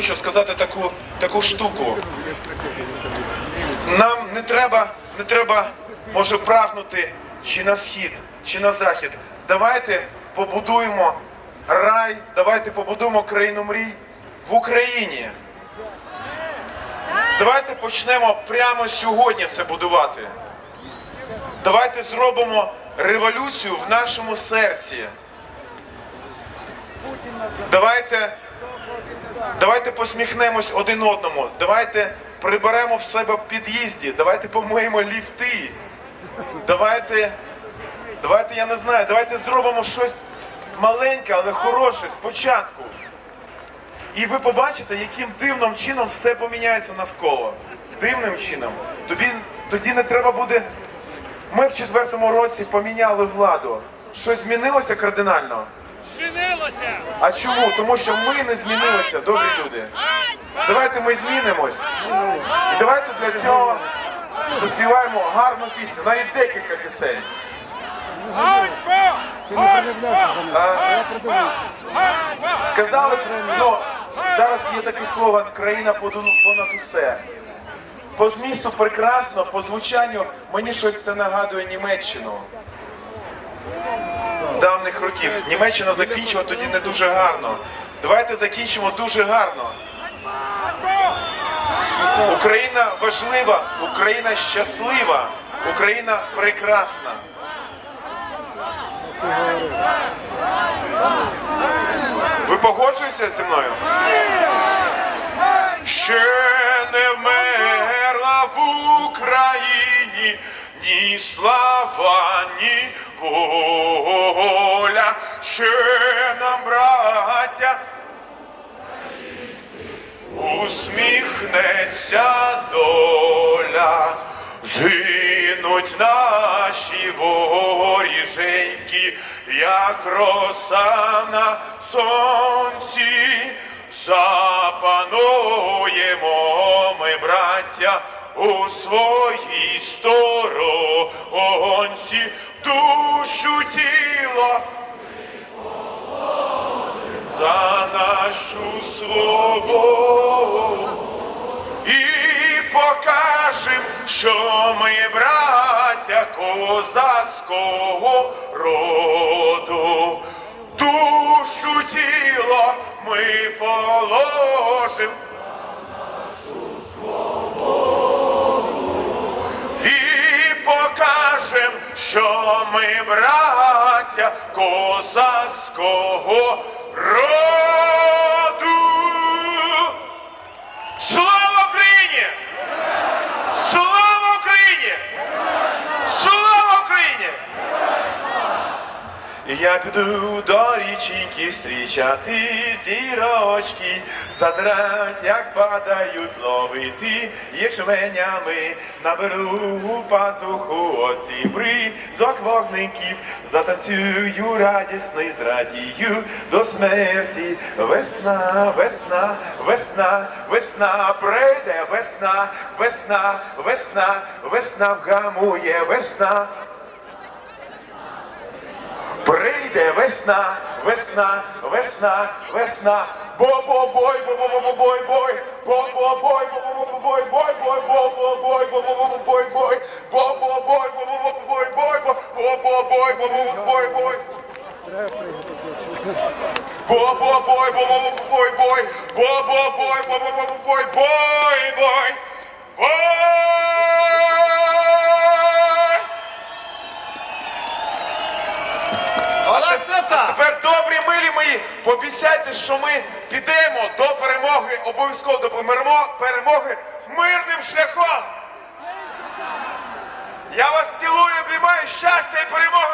Хочу сказати таку, таку штуку. Нам не треба, не треба, може, прагнути чи на схід, чи на захід. Давайте побудуємо рай, давайте побудуємо країну мрій в Україні. Давайте почнемо прямо сьогодні це будувати. Давайте зробимо революцію в нашому серці. Давайте Давайте посміхнемось один одному. Давайте приберемо в себе під'їзді. Давайте помиємо ліфти. Давайте, давайте, я не знаю, давайте зробимо щось маленьке, але хороше спочатку. І ви побачите, яким дивним чином все поміняється навколо. Дивним чином. Тобі тоді не треба буде. Ми в четвертому році поміняли владу. Щось змінилося кардинально. Змінилося! А чому? Тому що ми не змінилися, добрі люди. Давайте ми змінимось. І давайте для цього заспіваємо гарну пісню, навіть декілька пісень. Сказали, ну, зараз є такий слоган країна понад усе. По змісту прекрасно, по звучанню мені щось це нагадує Німеччину. Давних років. Німеччина закінчила тоді не дуже гарно. Давайте закінчимо дуже гарно. Україна важлива, Україна щаслива, Україна прекрасна. Ви погоджуєтеся зі мною? Ще не вмерла в Україні ні слава, ні воля. Ще нам, браття, усміхнеться доля, згинуть наші воріженьки, як роса на сонці, запануємо ми, браття, у своїй сторонці, душу тіло за нашу свободу і покажем, що ми браття козацького роду. Душу тіло ми положим. Що ми браття козацького роду. Слава Україні! Слава Україні! Слава Україні! Я піду до річеньки зустрічати зірочки, зазирать, як падають ловити ячменями, наберу пазуху оцібри зок вогників, затанцюю радісний, зрадію до смерті. Весна, весна, весна, весна, прийде весна, весна, весна, весна вгамує весна. Прийде весна, весна, весна, весна. Бо-бо-бой, бо-бо-бо-бой, бой, бо-бо-бой, бо-бо-бой, бой, бой, бо-бо-бой, бо-бо-бой, бой, бо-бо-бой, бо-бо-бой, бой, бо-бо-бой, бо-бо-бой, бой. Бо-бо-бой, бо-бо-бой, бой, бо-бо-бой, бо-бо-бой, бой, бой, бой. Олег А Тепер добрі милі мої, пообіцяйте, що ми підемо до перемоги, обов'язково до перемоги мирним шляхом. Я вас цілую, обіймаю, щастя і перемоги